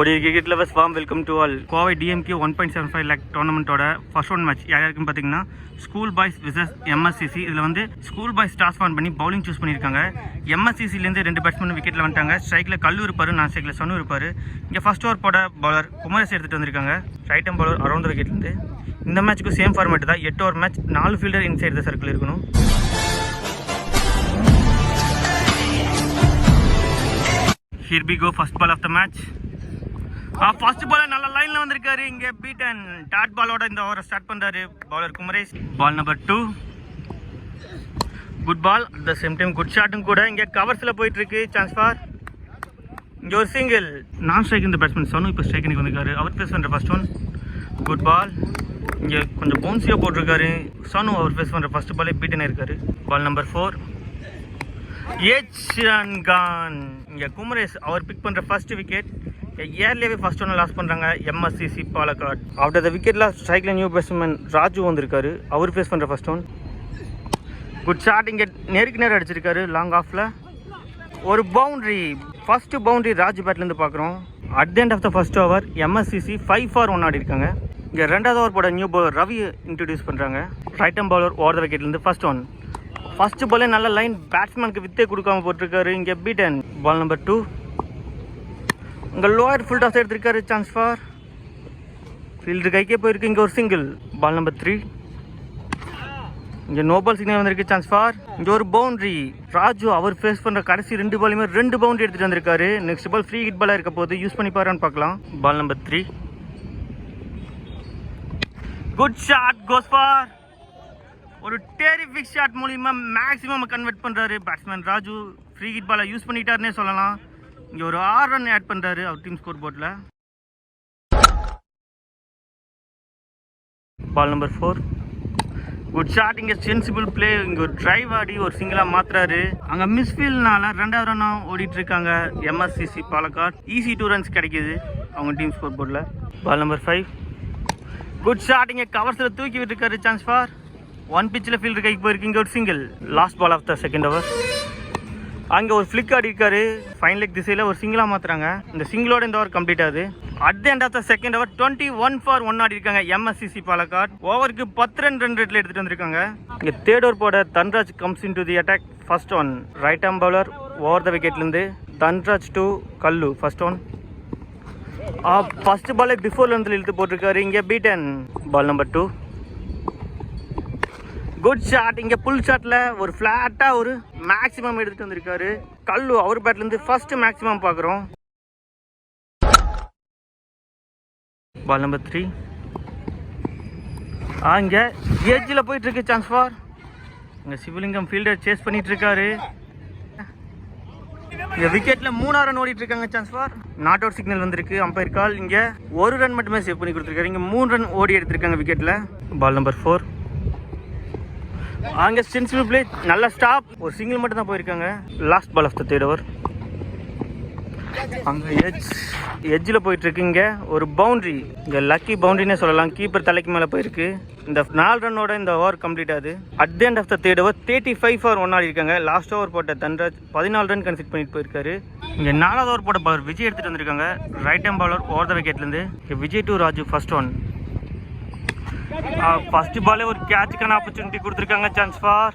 ஒரு cricket lovers form welcome to all Kovai DMK one point seven five lakh டோர்னமெண்ட்டோட first one match யார் யாருக்குன்னு பார்த்தீங்கன்னா school boys versus MSCC இதில் வந்து school boys toss won பண்ணி bowling choose பண்ணியிருக்காங்க. எம்எஸ்சிசிலேருந்து ரெண்டு பேட்ஸ்மேன் விக்கெட்டில் வந்துட்டாங்க. ஸ்ட்ரைக்கில் கல்லு இருப்பார் நான் ஸ்ட்ரைக்கில் சனு இருப்பார். இங்கே ஃபர்ஸ்ட் ஓவர் போட பவுலர் குமரேஸ் எடுத்துகிட்டு வந்திருக்காங்க. ரைட் அம் பவுலர் அரௌண்ட் விக்கெட்லேருந்து இந்த மேட்ச்சுக்கும் சேம் ஃபார்மேட் தான். எட்டு ஓவர் மேட்ச் நாலு ஃபீல்டர் இன்சைட் த சர்க்கிள் இருக்கணும். Here go first ball of the match first ball நல்ல லைன்ல வந்திருக்காரு. இங்க பீட்டன். டாட் பாலோட இந்த ஓவரை ஸ்டார்ட் பண்றாரு. Bowler Kumaresh. Ball number two good ball at the same time good ஷாட்டும் கூட. இங்கே கவர்ஸில் போயிட்டு இருக்கு. சான்ஸ் ஃபார் இங்கே ஒரு சிங்கிள் நான் ஸ்ட்ரைக் இந்த பேட்ஸ்மேன் சனு. இப்போ ஸ்ட்ரைக் வந்திருக்காரு. அவர் ஃபேஸ் பண்ணுற ஃபர்ஸ்ட் ஒன் குட் பால் இங்கே கொஞ்சம் பவுன்சியா போட்டிருக்காரு. சனு அவர் ஃபேஸ் பண்ணுற ஃபர்ஸ்ட் பாலே பீட்டன் இருக்காரு பால் நம்பர் ஃபோர் ஏச்ரன் கான். இங்கே குமரேஷ் அவர் பிக் பண்ணுற ஃபர்ஸ்ட் விக்கெட் இயர்லியாகவே ஃபர்ஸ்ட் ஒன்று லாஸ் பண்ணுறாங்க எம்எஸ்சிசி பாலக்காட். ஆஃப்டர் த விக்கெட்ல ஸ்ட்ரைக்கில் நியூ பேட்ஸ்மேன் ராஜு வந்திருக்காரு. அவர் ஃபேஸ் பண்ணுற ஃபர்ஸ்ட் ஒன் குட் ஷாட் இங்கே நேருக்கு நேரம் அடிச்சிருக்காரு லாங் ஆஃபில் ஒரு பவுண்ட்ரி ஃபர்ஸ்ட் பவுண்ட்ரி ராஜு பேட்லேருந்து பார்க்குறோம் at the end of the first over MSCC five for one ஆடி இருக்காங்க. இங்கே ரெண்டாவது ஓவர் போட நியூ பவுலர் ரவி இன்ட்ரடியூஸ் பண்ணுறாங்க right arm bowler over the விக்கெட்லேருந்து first one first பாலே நல்ல லைன் பேட்ஸ்மேனுக்கு வித்தே கொடுக்காம போட்டிருக்காரு. இங்கே பீட்டன் பால் நம்பர் டூ இங்கே லோயர் ஃபுல் டாஸ் எடுத்திருக்காரு சான்ஸ் ஃபார் ஃபீல்டு கைக்கே போயிருக்கு. இங்கே ஒரு சிங்கிள் பால் நம்பர் த்ரீ இங்கே நோபால் சிக்னல் வந்திருக்கு சான்ஸ் ஃபார் இங்கே ஒரு பவுண்ட்ரி ராஜு அவர் ஃபேஸ் பண்ணுற கடைசி ரெண்டு பாலுமே ரெண்டு பவுண்டரி எடுத்துகிட்டு வந்திருக்காரு. நெக்ஸ்ட் பால் ஃப்ரீ ஹிட் பாலாக இருக்க போது யூஸ் பண்ணி பாருன்னு பார்க்கலாம். Ball number three good shot goes for ஒரு டெரிஃபிக் ஷாட் மூலியமாக மேக்ஸிமம் கன்வெர்ட் பண்ணுறாரு பேட்ஸ்மேன் ராஜு ஃப்ரீ ஹிட் பாலை யூஸ் பண்ணிட்டாருன்னே சொல்லலாம். இங்கே ஒரு ஆறு ரன் ஆட் பண்ணுறாரு அவர் team score board ball number four good shot இங்கே சென்சிபிள் பிளே இங்கே ஒரு ட்ரைவ் ஆடி ஒரு சிங்கிளாக மாத்துறாரு. அங்கே மிஸ்ஃபீல்ட்னால ரெண்டாவது ரன்னும் ஓடிட்டு இருக்காங்க MSCC Palakkad. Easy two runs கிடைக்கிது அவங்க டீம் ஸ்கோர் போர்டில் ball number five good shot இங்கே கவர்ஸில் தூக்கி விட்டுருக்காரு சான்ஸ் ஃபார் ஒன் பிச்சில் ஃபீல்டு கைக்கு போயிருக்கு. இங்கே ஒரு single last ball of the second over அங்கே ஒரு ஃப்ளிக் ஆடி இருக்காரு. ஃபைன் லெக் திசையில் ஒரு சிங்கிளாக மாற்றுறாங்க இந்த சிங்கிளோட இந்த ஓவர் கம்ப்ளீட் ஆகுது. At end of the second over twenty one for one ஆடி இருக்காங்க. எம்எஸ்சிசி பாலக்காட் ஓவருக்கு பத்து ரன் ரெண்டு ரேட்டில் எடுத்துகிட்டு வந்திருக்காங்க. இங்கே தேர்ட் ஓவர் போட Dhanraj comes in to the attack first one right arm bowler over the விக்கெட்லேருந்து Dhanraj to கல்லு ஃபர்ஸ்ட் ஒன் ஃபர்ஸ்ட் பாலே பிஃபோர் லென்த்தில் இழுத்து போட்டிருக்காரு. இங்கே beaten ball number two good shot இங்கே புல் ஷாட்டில் ஒரு ஃப்ளாட்டாக ஒரு மேக்ஸிமம் எடுத்துகிட்டு வந்திருக்காரு. கல்லு அவர் பேட்லேருந்து ஃபர்ஸ்ட் மேக்ஸிமம் பார்க்குறோம் பால் நம்பர் த்ரீ ஆ இங்கே ஏஜில் போயிட்டு இருக்கு சான்ஸ் ஃபார் இங்கே சிவலிங்கம் ஃபீல்டர் சேஸ் பண்ணிட்டு இருக்காரு. விக்கெட்டில் விக்கெட்ல ரன் ஓடிட்டு இருக்காங்க chance for not out signal வந்திருக்கு அம்பையர் கால் இங்க ஒரு ரன் மட்டுமே சேவ் பண்ணி கொடுத்துருக்காரு. இங்க மூணு ரன் ஓடி எடுத்திருக்காங்க விக்கெட்ல பால் நம்பர் ஃபோர் அங்கே சென்சிபிள் பிளே நல்ல ஸ்டாப் ஒரு சிங்கிள் மட்டும் தான் போயிருக்காங்க. Last ball of the third over அங்கே எஜ் எஜ்ஜில் போயிட்டுருக்கு இங்கே. ஒரு பவுண்ட்ரி இங்கே லக்கி பவுண்ட்ரினே சொல்லலாம். கீப்பர் தலைக்கு மேலே போயிருக்கு. இந்த நாலு ரன்னோட இந்த ஓவர் கம்ப்ளீட் ஆகுது. At the end of the third over thirty five for one ஆடி இருக்காங்க. லாஸ்ட் ஓவர் போட்ட தன்ராஜ் பதினாலு ரன் கன்சிட் பண்ணிட்டு போயிருக்காரு. இங்கே நாலாவது ஓவர் போட்ட பவர் விஜய் எடுத்துகிட்டு வந்திருக்காங்க. Right arm bowler over the விக்கெட்லேருந்து Vijay to Raju first one first பாலே ஒரு கேட்சுக்கான ஆப்பர்ச்சுனிட்டி கொடுத்துருக்காங்க சான்ஸ் ஃபார்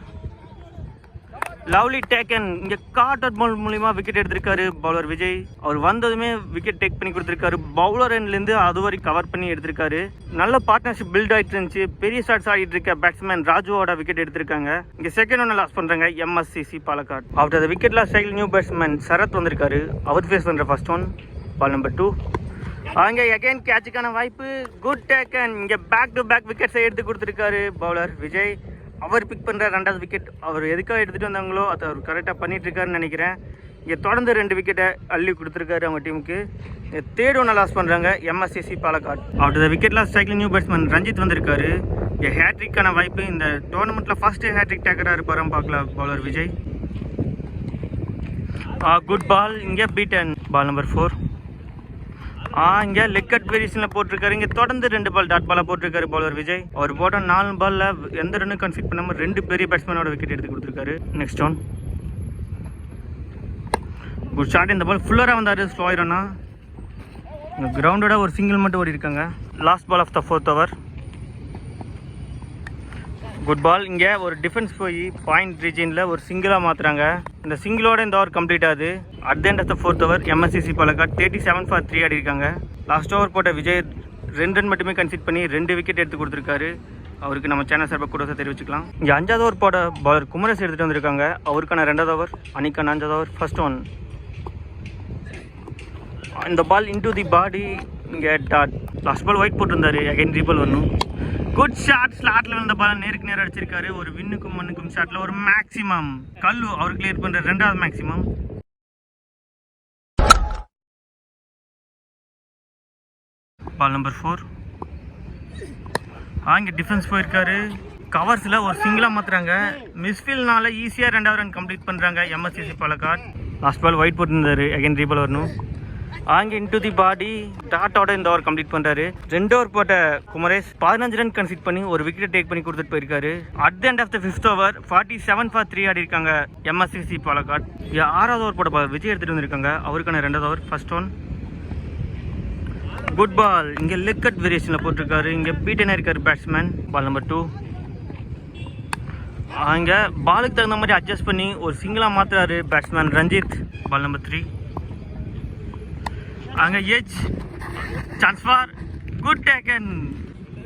லவ்லி டேக்கன் இங்கே காட் பால் மூலியமாக விக்கெட் எடுத்திருக்காரு பவுலர் விஜய். அவர் வந்ததுமே விக்கெட் டேக் பண்ணி கொடுத்துருக்காரு. பவுலர் இருந்து அது வரைக்கும் கவர் பண்ணி எடுத்திருக்காரு. நல்ல பார்ட்னர்ஷிப் பில்ட் ஆகிட்டு இருந்துச்சு. பெரிய ஷாட்ஸ் ஆடிட்டு இருக்க பேட்ஸ்மேன் ராஜுவோட விக்கெட் எடுத்திருக்காங்க. இங்கே செகண்ட் ஒன்று லாஸ் பண்ணுறாங்க MSCC Palakkad our the wicket loss style new batsman Sarath வந்திருக்காரு. அவர் ஃபேஸ் பண்ணுற first one ball number two அங்க அகைன் கேட்சுக்கான வாய்ப்பு. குட் டேக்கன் இங்கே பேக் டு பேக் விக்கெட்ஸை எடுத்து கொடுத்துருக்காரு பவுலர் விஜய். அவர் பிக் பண்ணுற ரெண்டாவது விக்கெட் அவர் எதுக்காக எடுத்துகிட்டு வந்தாங்களோ அதை அவர் கரெக்டாக பண்ணிகிட்ருக்காருன்னு நினைக்கிறேன். இங்கே தொடர்ந்து ரெண்டு விக்கெட்டை அள்ளி கொடுத்துருக்காரு அவங்க டீமுக்கு தேர்ட் ஒன்று லாஸ் பண்ணுறாங்க MSCC Palakkad. Our the wicket new batsman Ranjith வந்திருக்காரு. இங்கே ஹேட்ரிக்கான வாய்ப்பு. இந்த டோர்னமெண்ட்டில் ஃபஸ்ட்டு ஹேட்ரிக் டேக்கராக இருப்பாராம் பார்க்கலாம் பவுலர் விஜய். குட் பால் இங்கே beaten ball number four ah இங்கே லெக் கட் வேரியேஷனில் போட்டிருக்காரு. இங்கே தொடர்ந்து ரெண்டு பால் டாட் பாலாக போட்டிருக்காரு பாலர் விஜய். அவர் போட்ட நாலு பாலில் எந்த ரன்னும் கன்சிட் பண்ணாமல் ரெண்டு பெரிய பேட்ஸ்மேனோட விக்கெட் எடுத்து கொடுத்துருக்காரு. நெக்ஸ்ட் ஒன் குட் ஷாட் இந்த பால் ஃபுல்லராக வந்தார் ஸ்லோ ஆயிரம்னா கிரவுண்டோட ஒரு சிங்கிள் மட்டும் ஓடி இருக்காங்க last ball of the fourth over good ball இங்கே ஒரு டிஃபென்ஸ் போய் பாயிண்ட் ரீஜனில் ஒரு சிங்கிளாக மாற்றுறாங்க இந்த சிங்கிளோட இந்த ஓவர் கம்ப்ளீட் ஆகுது. At the end of the fourth over MSCC Palakkad thirty seven for three ஆடி இருக்காங்க லாஸ்ட் ஓவர் போட்ட விஜய் ரெண்டு ரன் மட்டுமே கன்சிட் பண்ணி ரெண்டு விக்கெட் எடுத்து கொடுத்துருக்காரு. அவருக்கு நம்ம சேனல் சார்பாக கூட தெரிவிச்சுக்கலாம். இங்கே அஞ்சாவது ஓவர் போட பாலர் குமரஸ் எடுத்துகிட்டு வந்திருக்காங்க. அவருக்கான ரெண்டாவது ஓவர் அன்னைக்கான அஞ்சாவது ஓவர் ஃபர்ஸ்ட் ஒன் இந்த பால் இன்டு தி பாடி இங்கே டாட் லாஸ்ட் பால் ஒயிட் போட்டிருந்தாரு. அகைன் ரீபால் வரணும் குட் ஷாட் ஸ்லாட்ல விழுந்த பால் நேருக்கு நேரம் அடிச்சிருக்காரு. ஒரு விண்ணுக்கும் மண்ணுக்கும் ஷாட்ல ஒரு மேக்ஸிமம் கல்லு அவர் கிளியர் பண்ற ரெண்டாவது மேக்சிமம் பால் நம்பர் ஃபோர் ஆங்க டிஃபென்ஸ் போயிருக்காரு. கவர்ஸில் ஒரு சிங்கிளாக மாற்றுறாங்க மிஸ்ஃபீல்னால ஈஸியாக ரெண்டாவது ரன் கம்ப்ளீட் பண்ணுறாங்க MSCC Palakkad last ball wide போட்டிருந்தாரு. அகைன் ரீபால் வரணும். ஆங்க இன்டு தி பாடி டாட்டோட இந்த ஓவர் கம்ப்ளீட் பண்றாரு. ரெண்டு ஓவர் போட்ட குமரேஷ் பதினஞ்சு ரன் கன்சிட் பண்ணி ஒரு விக்கெட் டேக் பண்ணி கொடுத்துட்டு போயிருக்காரு. At the end of the fifth over forty seven for three ஆடி இருக்காங்க எம்எஸ்சிசி பாலக்காட் ஆறாவது ஓவர் போட்ட விஜய் எடுத்துட்டு வந்திருக்காங்க. அவருக்கான ரெண்டாவது over first one good ball இங்க லெக் கட் வேரியேஷன்ல போட்டிருக்காரு. இங்க பீட்டனா இருக்காரு பேட்ஸ்மேன் பால் நம்பர் டூ அங்க பாலுக்கு தகுந்த மாதிரி அட்ஜஸ்ட் பண்ணி ஒரு சிங்கிளா மாத்துறாரு batsman Ranjith. Ball number three அங்கே edge chance for good taken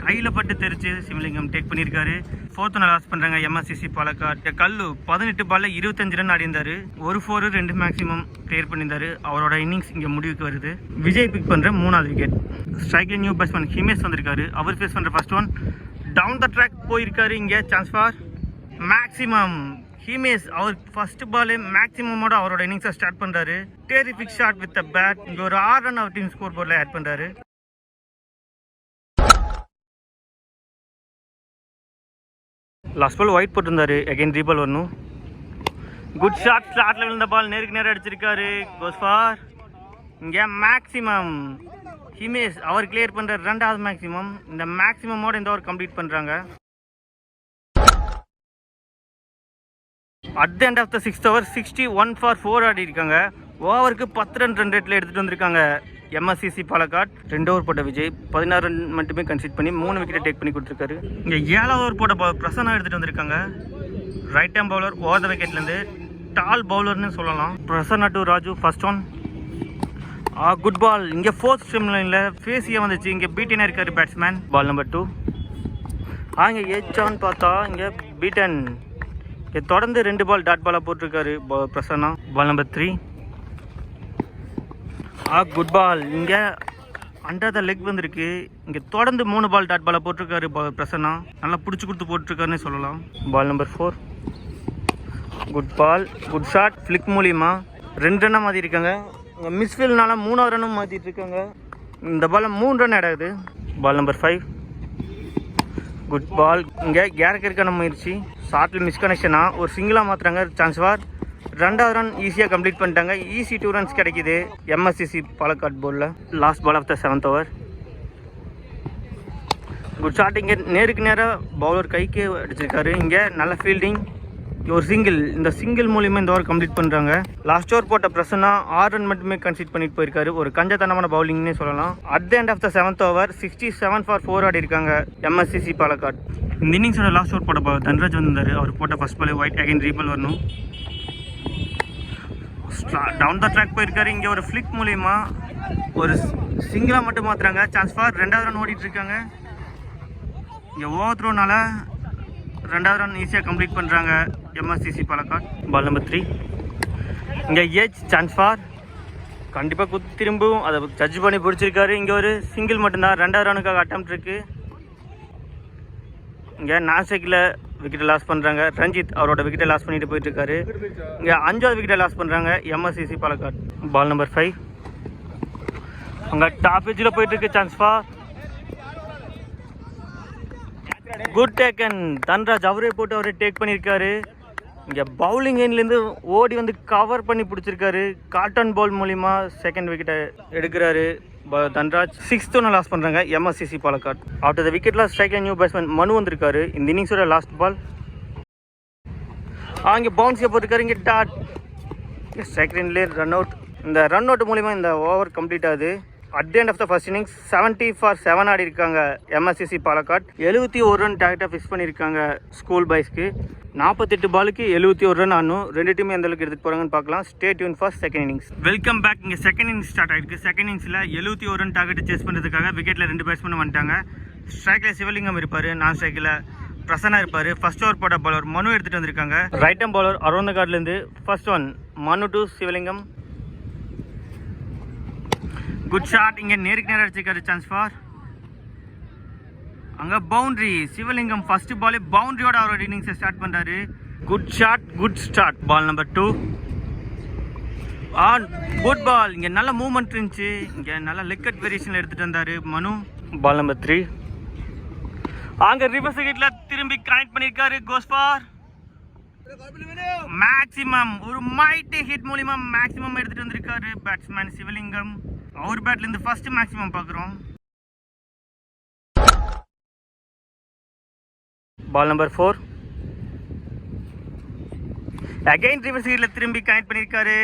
கையில் பட்டு தெரிச்சு சிவலிங்கம் டேக் பண்ணியிருக்காரு. ஃபோர்த்து நாள் லாஸ் பண்ணுறாங்க எம்எஸ்சிசி பாலக்காட். கல்லு பதினெட்டு பால்ல இருபத்தஞ்சு ரன் அடைந்தார் ஒரு ஃபோரு ரெண்டு மேக்ஸிமம் கிளியர் பண்ணியிருந்தாரு. அவரோட இன்னிங்ஸ் இங்கே முடிவுக்கு வருது. விஜய் பிக் பண்ணுற மூணாவது விக்கெட் ஸ்ட்ரைக்கில் நியூ பேட்ஸ்மேன் ஹிமேஷ் வந்திருக்காரு. அவர் ஃபேஸ் பண்ணுற first one down the track போயிருக்காரு இங்கே. சான்ஸ் ஃபார் மேக்ஸிமம் ஹிமேஷ் அவர் ஃபர்ஸ்ட் பாலே மேக்ஸிமமோட அவரோட இன்னிங்ஸை ஸ்டார்ட் பண்ணுறாரு terrific shot with the bat இங்கே ஒரு ஆறு ரன் அவர் டீம் ஸ்கோர் போர்டில் ஆட் பண்ணுறாரு லாஸ்ட் பால் ஒயிட் போட்டிருந்தாரு. அகைன் ரீபால் வரணும். குட் ஷாட் ஸ்லாட்ல விழுந்த பால் நேருக்கு நேரம் அடிச்சிருக்காரு. கோஸ்பார் இங்கே மேக்ஸிமம் ஹிமேஷ் அவர் கிளியர் பண்ணுற ரெண்டாவது மேக்ஸிமம் இந்த மேக்ஸிமமோட இந்த ஓவர் கம்ப்ளீட் பண்ணுறாங்க at the end of the sixth over sixty one for four ஆடி இருக்காங்க ஓவருக்கு பத்து ரன் ரன் ரேட்டில் எடுத்துகிட்டு வந்திருக்காங்க எம்எஸ்சிசி பாலக்காட் ரெண்டு ஓவர் போட்ட விஜய். பதினாறு ரன் மட்டுமே கன்சிட் பண்ணி மூணு விக்கெட் டேக் பண்ணி கொடுத்துருக்காரு. இங்கே ஏழாவது ஓவர் போட்ட பிரசன்னா எடுத்துகிட்டு வந்திருக்காங்க. Right arm bowler over the விக்கெட்லேருந்து tall பவுலர்னு சொல்லலாம். Prasanna to Raju first one ah good ball இங்கே ஃபோர்த் ஸ்ட்ரீம் லைனில் ஃபேஸியாக வந்துச்சு. இங்கே பீட்டினா இருக்காரு batsman ball number two ah இங்கே ஏச்சான்னு பார்த்தா இங்கே பீட்டன் தொடர்ந்து ரெண்டு பால் டாட் பாலாக போட்டிருக்காரு Prasanna. Ball number three ah good ball இங்கே அண்டர் த லெக் வந்திருக்கு. இங்கே தொடர்ந்து மூணு பால் டாட் பாலாக போட்டிருக்காரு பிரசன்னா. நல்லா பிடிச்சி கொடுத்து போட்டிருக்காருன்னு சொல்லலாம். Ball number four good ball good shot flick மூலியமாக ரெண்டு ரன்னாக மாற்றிருக்காங்க இங்கே மிஸ்ஃபீல்னால மூணாவது ரன்னும் மாற்றிட்டு இருக்காங்க இந்த பால் மூணு ரன் ஆடாது. Ball number five good ball இங்கே கேரக்கருக்கான முயற்சி. ஷார்ட்டில் மிஸ்கனெக்ஷனாக ஒரு சிங்கிளாக மாற்றுறாங்க சான்ஸ்வார் ரெண்டாவது ரன் ஈஸியாக கம்ப்ளீட் பண்ணிட்டாங்க. ஈஸி டூ ரன்ஸ் கிடைக்கிது. எம்எஸ்சிசி பாலக்காட் போலில் last ball of the seventh over good shot இங்கே நேருக்கு நேராக பவுலர் கைக்கு அடிச்சிருக்காரு. இங்கே நல்ல ஃபீல்டிங் ஒரு சிங்கிள் இந்த சிங்கிள் மூலியமாக இந்த ஓவர் கம்ப்ளீட் பண்ணுறாங்க லாஸ்ட் ஓவர் போட்ட பிரசன்னா ஆறு ரன் மட்டுமே கன்சிட் பண்ணிட்டு போயிருக்காரு. ஒரு கஞ்சத்தனமான பவுலிங்னே சொல்லலாம். At the end of the seventh over sixty seven for four ஆடி இருக்காங்க எம்எஸ்சிசி பாலக்காட் இந்த இன்னிங்ஸோட லாஸ்ட் ஓவர் போட்ட தன்ராஜ் வந்திருந்தார். அவர் போட்ட first ball wide again reball வரணும். டவுன் த ட்ராக் போயிருக்காரு. இங்கே ஒரு ஃப்ளிக் மூலயமா ஒரு சிங்கிளாக மட்டும் மாத்துறாங்க. சான்ஸ் ஃபார் ரெண்டாவது ரன் ஓடிட்டுருக்காங்க இங்கே ஓவர் த்ரோனால ரெண்டாவது ரன் ஈஸியாக கம்ப்ளீட் பண்ணுறாங்க MSCC Palakkad ball number three இங்கே ஏஜ் சான்ஸ் ஃபார் கண்டிப்பாக குத்து திரும்பவும். அதை ஜட்ஜ் பண்ணி பிடிச்சிருக்காரு. இங்கே ஒரு சிங்கிள் மட்டும்தான். ரெண்டாவது ரனுக்காக அட்டம் இருக்குது இங்கே நாசிக்கில் விக்கெட்டை லாஸ் பண்ணுறாங்க ரஞ்சித் அவரோட விக்கெட்டை லாஸ் பண்ணிட்டு போயிட்டு இருக்காரு இங்கே அஞ்சாவது விக்கெட்டை லாஸ் பண்ணுறாங்க MSCC Palakkad. Ball number five அங்கே டாப் எஜ்ஜில் போயிட்டு இருக்கு சான்ஸ் குட் டேக்கன் தன்ராஜ் அவரே போட்டு அவரே டேக் பண்ணியிருக்காரு. இங்கே பவுலிங் எண்ட்லேருந்து ஓடி வந்து கவர் பண்ணி பிடிச்சிருக்காரு. காட்டன் பால் மூலிமா செகண்ட் விக்கெட்டை எடுக்கிறாரு. ப- தன்ராஜ் சிக்ஸ்த் ஒன்று லாஸ் பண்ணுறாங்க எம்எஸ்சிசி பாலக்காட். ஆஃப்டர் த விக்கெட்லாம் ஸ்ட்ரைக்கில் நியூ பேட்ஸ்மேன் மனு வந்திருக்காரு. இந்த இன்னிங்ஸோட லாஸ்ட் பால் அங்கே பவுன்ஸியை போட்டிருக்காரு. இங்கே டாட் ஸ்ட்ரைக் ரன் அவுட் இந்த ரன் அவுட் மூலிமா இந்த ஓவர் கம்ப்ளீட் ஆகுது. At end of the first innings seventy four seven ஆடி இருக்காங்க எம்எஸ்சிசி பாலக்காட். எழுபத்தி ஒரு ரன் டார்கெட்டாக ஃபிக்ஸ் பண்ணியிருக்காங்க ஸ்கூல் பாய்ஸ்க்கு நாற்பத்தெட்டு பாலுக்கு எழுபத்தி ஒரு ரன் ஆனும் ரெண்டு டீம் எந்த அளவுக்கு எடுத்துகிட்டு போகிறாங்கன்னு பார்க்கலாம். Stay tuned for second innings welcome back இங்கே செகண்ட் இன்னிங்ஸ் ஸ்டார்ட் ஆயிருக்கு. செகண்ட் இன்னிங்ஸில் எழுபத்தி ஒரு ரன் டார்கெட் சேஸ் பண்ணுறதுக்காக விக்கெட்டில் ரெண்டு பேட்ஸ்மேன் வந்துட்டாங்க. ஸ்ட்ரைக்கில் சிவலிங்கம் இருப்பார். நான் ஸ்ட்ரைக்கில் பிரசன்னா இருப்பார். ஃபர்ஸ்ட் ஓவர் போட்ட பாலர் மனு எடுத்துகிட்டு வந்திருக்காங்க. Right arm bowler around கார்ட்லேருந்து first one Manu to Sivalingam. Good shot இங்கே நேருக்கு நேரம் அடிச்சிருக்காரு சான்ஸ் ஃபார் அங்கே பவுண்ட்ரி சிவலிங்கம் ஃபர்ஸ்ட் பாலே பவுண்டரியோட அவரோட இன்னிங்ஸை ஸ்டார்ட் பண்ணுறாரு good shot good start ball number two and good ball இங்கே நல்ல மூவ்மெண்ட் இருந்துச்சு. இங்கே நல்ல லெக்கட் வேரியேஷனில் எடுத்துகிட்டு வந்தார் மனு. பால் நம்பர் த்ரீ அங்கே ரிவர்ஸ் விக்கெட்டில் திரும்பி கனெக்ட் பண்ணியிருக்காரு கோஸ்பார் மேக்ஸிமம் ஒரு மைட்டி ஹிட் மூலிமா மேக்ஸிமம் எடுத்துகிட்டு வந்திருக்காரு பேட்ஸ்மேன் சிவலிங்கம். அவர் பேட்ல இருந்து ஃபர்ஸ்ட் மேக்ஸிமம் பார்க்குறோம் ball number four again reverse சைடில் திரும்பி கனெக்ட் பண்ணியிருக்காரு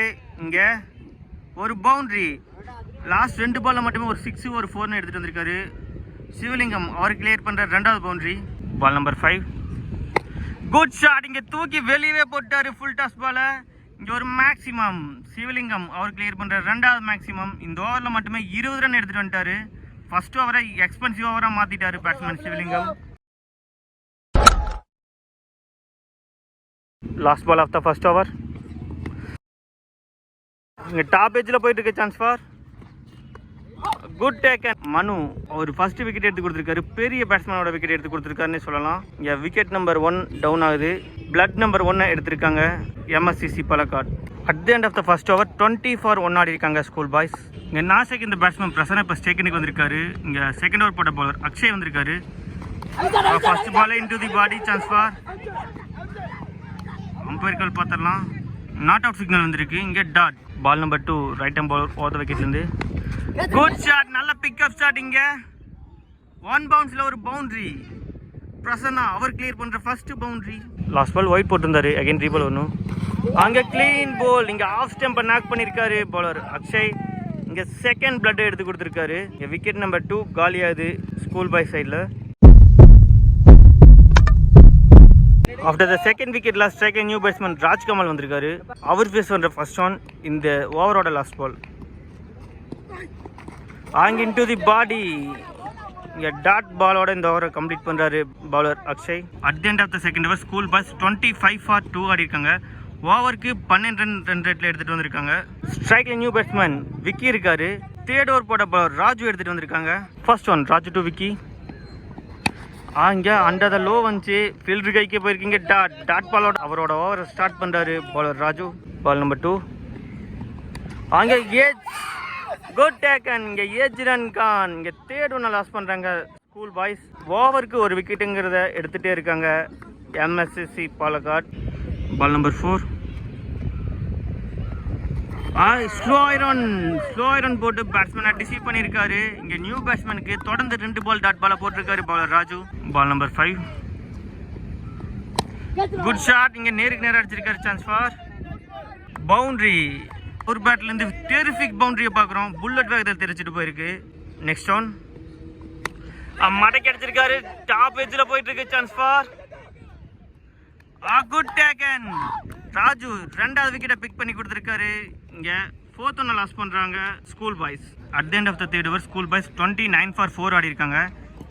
இங்கே ஒரு பவுண்ட்ரி லாஸ்ட் ரெண்டு பாலில் மட்டுமே ஒரு சிக்ஸு ஒரு ஃபோர்னு எடுத்துகிட்டு வந்திருக்காரு. சிவலிங்கம் அவர் கிளியர் பண்ணுற ரெண்டாவது boundary ball number five good shot இங்கே தூக்கி வெளியவே போட்டார் ஃபுல் டாஸ் பாலை இங்க ஒரு மேக்ஸிமம் சிவலிங்கம் அவர் கிளியர் பண்ற ரெண்டாவது மேக்ஸிமம் இந்த ஓவர்ல மட்டுமே இருபது ரன் எடுத்துட்டு வந்துட்டாரு. ஃபர்ஸ்ட் ஓவரை எக்ஸ்பென்சிவ் ஓவரா மாத்திட்டாரு batsman Sivalingam. Last ball of the first over இங்க டாப் எஜ்ல போயிட்டு இருக்க சான்ஸ் ஃபார் குட் டேக்கன் மனு அவர் ஃபர்ஸ்ட் விக்கெட் எடுத்து கொடுத்துருக்காரு. பெரிய பேட்ஸ்மேனோட விக்கெட் எடுத்து கொடுத்துருக்காருன்னு சொல்லலாம். இங்கே விக்கெட் நம்பர் ஒன் டவுன் ஆகுது. பிளட் நம்பர் ஒன்னை எடுத்திருக்காங்க. MSCC Palakkad at the end of the first over twenty for one ஆடி இருக்காங்க ஸ்கூல் பாய்ஸ் இங்கே நாசைக்கு இந்த பேட்ஸ்மேன் பிரசன்னா இப்போ செகண்டுக்கு வந்திருக்காரு. இங்கே செகண்ட் ஓவர் போட்ட பவுலர் அக்ஷய் வந்திருக்காரு. First ball into the body chance for அம்பையர்கள் பார்த்துடலாம். நாட் அவுட் சிக்னல் வந்திருக்கு. இங்கே dot ball number two right arm ball ஓத வைக்கிறது குட் ஷாட் நல்ல பிக்கப் ஷாட் இங்கே. ஒன் பவுன்ஸில் ஒரு பவுண்ட்ரி பிரசன்னா அவர் கிளியர் பண்ணுற first boundary last ball wide போட்டிருந்தாரு. அகைன் ரீபால் ஒன்றும் அங்கே க்ளீன் போல் இங்கே ஆஃப் ஸ்டெம்பை நாக் பண்ணியிருக்காரு பாலர் அக்ஷய். இங்கே செகண்ட் பிளட் எடுத்து கொடுத்துருக்காரு. இங்கே விக்கெட் நம்பர் டூ காலியாகுது ஸ்கூல் பாய் சைடில் after the second wicket last second new batsman Rajkamal வந்திருக்காரு. அவர் ஃபேஸ் பண்ணுற ஃபர்ஸ்ட் ஒன் இந்த ஓவரோட last ball Aung in to the body இங்கே டாட் பாலோட இந்த ஓவரை கம்ப்ளீட் பண்ணுறாரு bowler Akshay. At the end of the second over school boys twenty five for two ஆடி இருக்காங்க ஓவருக்கு பன்னெண்டு ரன் ரன் ரேட்டில் எடுத்துகிட்டு வந்திருக்காங்க. ஸ்ட்ரைக்கில் நியூ பேட்ஸ்மேன் விக்கி இருக்காரு. தேர்ட் ஓவர் போட பாலர் ராஜு எடுத்துகிட்டு வந்திருக்காங்க. First one Raju to Vicky. Ah இங்கே அண்டர் த லோ வந்துச்சு ஃபீல்டு கைக்கு போயிருக்கீங்க. டாட் டாட் பாலோட அவரோட ஓவரை ஸ்டார்ட் பண்ணுறாரு bowler Raju. Ball number two அங்கே ஏஜ் குட் டேக்கன் இங்கே ஏஜ் ரன் கான் இங்கே தேர்ட் ஒன்று லாஸ் பண்ணுறாங்க ஸ்கூல் பாய்ஸ் ஓவருக்கு ஒரு விக்கெட்டுங்கிறத எடுத்துகிட்டே இருக்காங்க. MSSC Palakkad ball number four slow iron slow ஐரன் போட்டு பேட்ஸ்மேனை டிசீவ் பண்ணியிருக்காரு. இங்கே நியூ பேட்ஸ்மேனுக்கு தொடர்ந்து ரெண்டு பால் டாட் பாலை போட்டிருக்காரு bowler Raju. Ball number five good shot இங்கே நேருக்கு நேரம் அடிச்சிருக்காரு சான்ஸ் ஃபார் பவுண்டரி ஒரு பேட்லேருந்து டெரிஃபிக் பவுண்டரியை பார்க்குறோம் புல்லட் வேகத்தில் தெரிச்சிட்டு போயிருக்கு. நெக்ஸ்ட் ஒன் மடக்கி அடிச்சிருக்காரு. டாப் எஜ்ஜில் போயிட்டு இருக்கு chance for ah good taken Raju ரெண்டாவது விக்கெட்டை பிக் பண்ணி கொடுத்துருக்காரு. இங்கே ஃபோர்த் ஒன்று லாஸ் பண்ணுறாங்க school boys at end of the third over school boys twenty nine for four ஆடி இருக்காங்க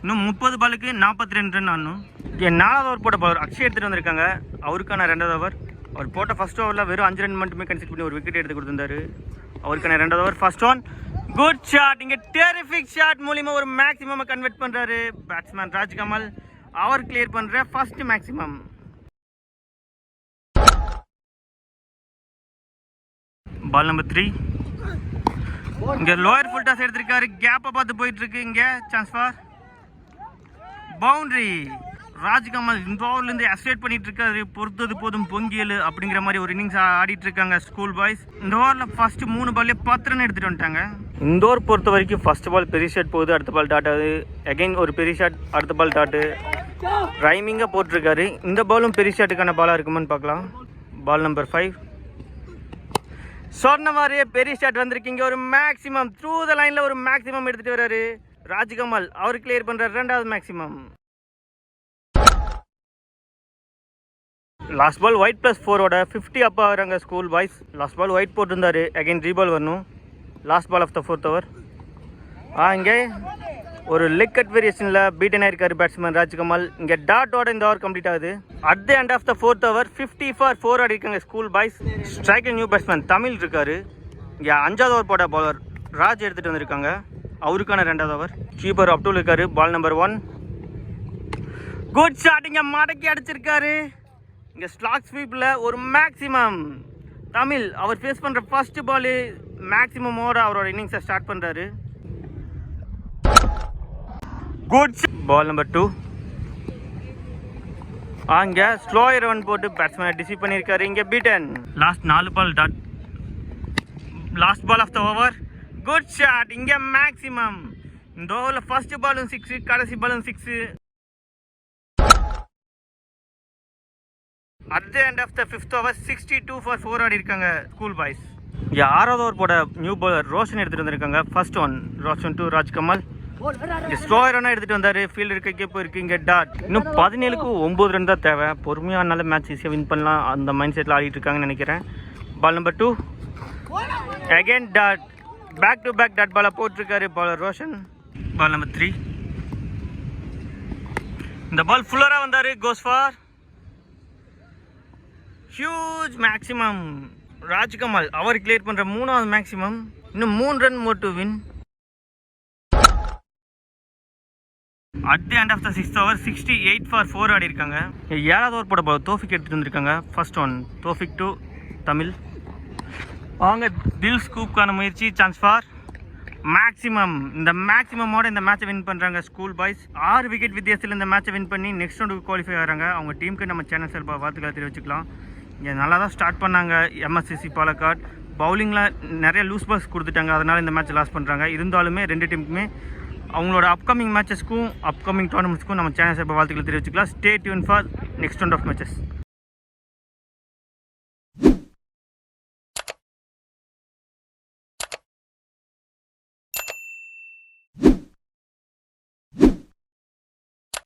இன்னும் முப்பது பாலுக்கு நாற்பத்தி ரெண்டு ரன் ஆடணும். இங்கே நாலாவது ஓவர் போட்ட பவர் அக்ஷய் எடுத்துகிட்டு வந்திருக்காங்க. அவருக்கான ரெண்டாவது ஓவர் அவர் போட்ட ஃபஸ்ட் ஓவரில் வெறும் அஞ்சு ரன் மட்டுமே கன்சிட் பண்ணி ஒரு விக்கெட் எடுத்து கொடுத்துருந்தாரு. அவருக்கான ரெண்டாவது over first one good shot இங்கே டெரிஃபிக் ஷாட் மூலிமா ஒரு மேக்ஸிமம் கன்வெர்ட் பண்ணுறாரு பேட்ஸ்மேன் ராஜ்கமல். அவர் கிளியர் பண்ணுற first maximum ball number three இங்கே லோயர் ஃபுல் டாஸ் எடுத்திருக்காரு. கேப்பை பார்த்து போயிட்டுருக்கு இங்கே. Chance for chance for boundary Rajkamal இந்த ஓவர்ல இருந்து பண்ணிட்டு இருக்காரு பொறுத்தது போதும். பொங்கியல் அப்படிங்கிற மாதிரி ஒரு இன்னிங்ஸ் ஆடிட்டு இருக்காங்க ஸ்கூல் பாய்ஸ் இந்த ஓவரில் ஃபர்ஸ்ட் மூணு பால்லே பத்து ரன் எடுத்துகிட்டு வந்துட்டாங்க. இந்த ஓவர் பொறுத்த வரைக்கும் ஃபர்ஸ்ட் பால் பெரிய ஷாட் போகுது. அடுத்த பால் டாட் ஆகுது. அகைன் ஒரு பெரிய ஷாட் அடுத்த பால் டாட்டு ரைமிங்காக போட்டிருக்காரு. இந்த பாலும் பெரிய ஷாட்டுக்கான பாலாக இருக்குமான்னு பார்க்கலாம். பால் நம்பர் ஃபைவ் சொன்ன மாதிரியே பெரிய ஷாட் வந்திருக்கீங்க. ஒரு மேக்ஸிமம் த்ரூ த லைன்ல ஒரு மேக்ஸிமம் எடுத்துட்டு வர்றாரு ராஜ்கமல் அவர் கிளியர் பண்ற ரெண்டாவது maximum last ball wide plus ஃபோரோட ஃபிஃப்டி அப் வராங்க school boys last ball wide போட்டிருந்தாரு. அகைன் ரீபால் வரணும். Last ball of the fourth over ah இங்கே. ஒரு லெக் கட் வேரியேஷனில் பீட்டன் ஆயிருக்காரு பேட்ஸ்மேன் ராஜ்கமல். இங்கே டாட்டோட இந்த ஓவர் கம்ப்ளீட் ஆகுது. At the end of the fourth over fifty for four ஆடி இருக்காங்க school boys striking new batsman Tamil இருக்காரு. இங்கே அஞ்சாவது ஓவர் போட பவுலர் ராஜ் எடுத்துகிட்டு வந்திருக்காங்க. அவருக்கான ரெண்டாவது ஓவர் கீப்பர் அப்துல் இருக்காரு ball number one good shot இங்கே மடக்கி அடிச்சிருக்காரு. இங்கே ஸ்லாக் ஸ்வீப்பில் ஒரு மேக்ஸிமம் தமிழ் அவர் ஃபேஸ் பண்ணுற ஃபர்ஸ்ட் பாலு மேக்ஸிமம் ஓட அவரோட இன்னிங்ஸை ஸ்டார்ட் பண்ணுறாரு குட் பால் நம்பர் டூ அங்க ஸ்லோ ரன் போட்டு பேட்ஸ்மேனை டிசீவ் பண்ணியிருக்காரு இங்கே பீட்டன் லாஸ்ட் நாலு ball dot last ball of the over good shot இங்கே மேக்ஸிமம் இந்த ஓவரில் ஃபர்ஸ்ட் பாலும் சிக்ஸு கடைசி பாலும் six at the end of the fifth over sixty two for four ஆடி இருக்காங்க ஸ்கூல் பாய்ஸ் ஆறாவது ஓவர் போட நியூ பவுலர் ரோஷன் எடுத்துகிட்டு வந்திருக்காங்க. First one Roshan to Rajkamal. இங்கே ரன்னாக எடுத்துகிட்டு வந்தார். ஃபீல்டு இருக்க போயிருக்கு. இங்கே டாட் இன்னும் பதினேழுக்கு ஒம்பது ரன் தான் தேவை. பொறுமையாக நல்ல மேட்ச் ஈஸியாக வின் பண்ணலாம். அந்த மைண்ட் செட்டில் ஆடிட்டு இருக்காங்கன்னு நினைக்கிறேன். Ball number two again dot back to back dot பாலை போட்டிருக்காரு bowler Roshan. Ball number three இந்த பால் ஃபுல்லராக வந்தார். Goes for huge maximum Rajkamal. Our clear பண்ணுற மூணாவது மேக்ஸிமம் இன்னும் மூணு run Motu win at the end of the six over sixty eight for four ஆடி இருக்காங்க ஏழாவது ஓவர் போட போல தோஃபிக் எடுத்துட்டு வந்திருக்காங்க. First one Thoufiq to Tamil. அவங்க தில் ஸ்கூப்கான முயற்சி சான்ஸ் ஃபார் மேக்ஸிமம் இந்த மேக்ஸிமமோட இந்த மேட்சை வின் பண்ணுறாங்க ஸ்கூல் பாய்ஸ் ஆறு விக்கெட் வித்தியாசத்தில் இந்த மேட்சை வின் பண்ணி நெக்ஸ்ட் ரவுண்டுக்கு குவாலிஃபை ஆகிறாங்க. அவங்க டீமுக்கு நம்ம சேனல் சார்பாக வாழ்த்துக்களை தெரிவிச்சுக்கலாம். இங்கே நல்லா தான் ஸ்டார்ட் பண்ணாங்க எம்எஸ்சிசி பாலக்காட் பவுலிங்கில் நிறைய லூஸ் பால்ஸ் கொடுத்துட்டாங்க. அதனால் இந்த மேட்ச் லாஸ் பண்ணுறாங்க இருந்தாலுமே ரெண்டு டீமுக்குமே அவங்களோட அப்கமிங் மேட்சஸ்க்கும் அப்கமிங் டோர்னமெண்ட்ஸ்க்கும் நம்ம சேனல் சார்பாக வாழ்த்துக்களை தெரிவிச்சுக்கலாம். Stay tuned for next one of matches